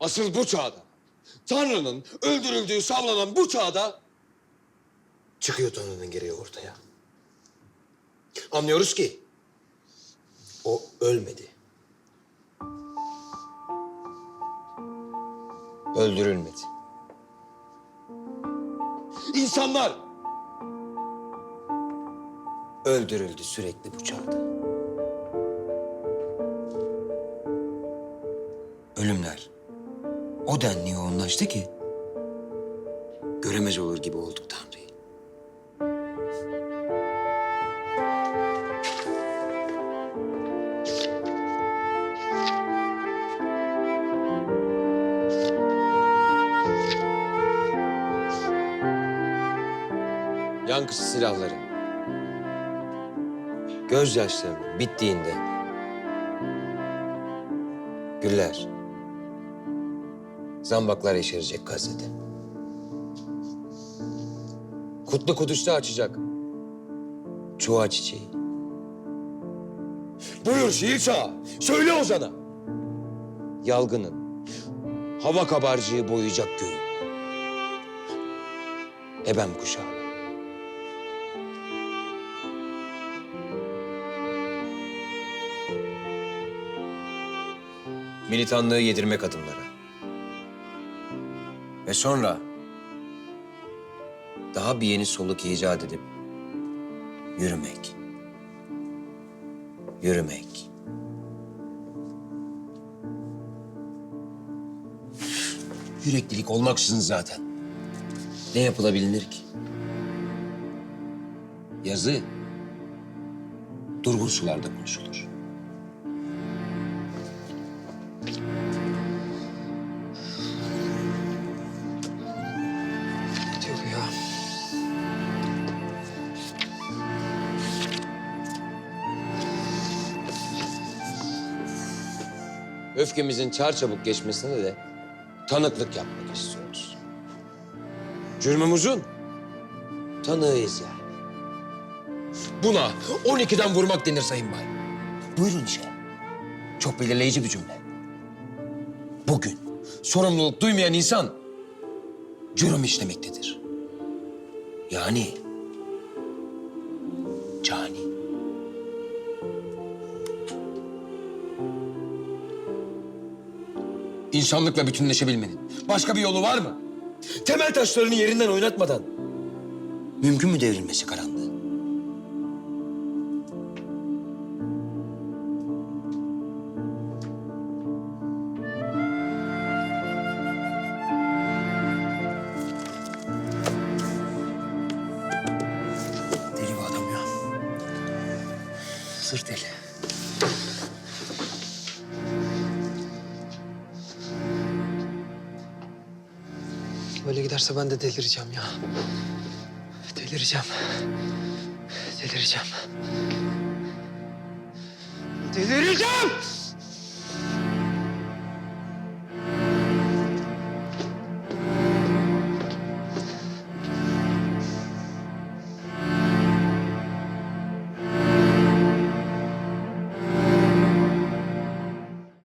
Asıl bu çağda, Tanrı'nın öldürüldüğü sallanan bu çağda çıkıyor Tanrı'nın gereği ortaya. Anlıyoruz ki o ölmedi. Öldürülmedi. İnsanlar öldürüldü sürekli bu çağda. Ölümler o denli yoğunlaştı ki göremez olur gibi olduk Tanrı'yı. Yankısı silahların, gözyaşlarının bittiğinde güller, zambaklar yeşerecek Gazze'de. Kutlu Kudüs'te açacak çuha çiçeği. Buyur şiir çağı, söyle Ozan'a. Yalgının, hava kabarcığı boyayacak göğü. Ebem kuşağı. Militanlığı yedirmek adımları. Ve sonra daha bir yeni soluk icat edip yürümek. Yürümek. Yüreklilik olmaksızın zaten. Ne yapılabilir ki? Yazı durgun sularda konuşulur. Öfkemizin çarçabuk geçmesine de tanıklık yapmak istiyoruz. Cürmümüzün tanığıyız yani. Buna 12'den vurmak denir Sayın Bay. Buyurun işe. Çok belirleyici bir cümle. Bugün sorumluluk duymayan insan cürüm işlemektedir. Yani İnsanlıkla bütünleşebilmenin başka bir yolu var mı? Temel taşlarını yerinden oynatmadan mümkün mü devrilmesi karanlığı? Deli bu adam ya. Sırt deli. Böyle giderse ben de delireceğim ya. Delireceğim. Delireceğim. Delireceğim!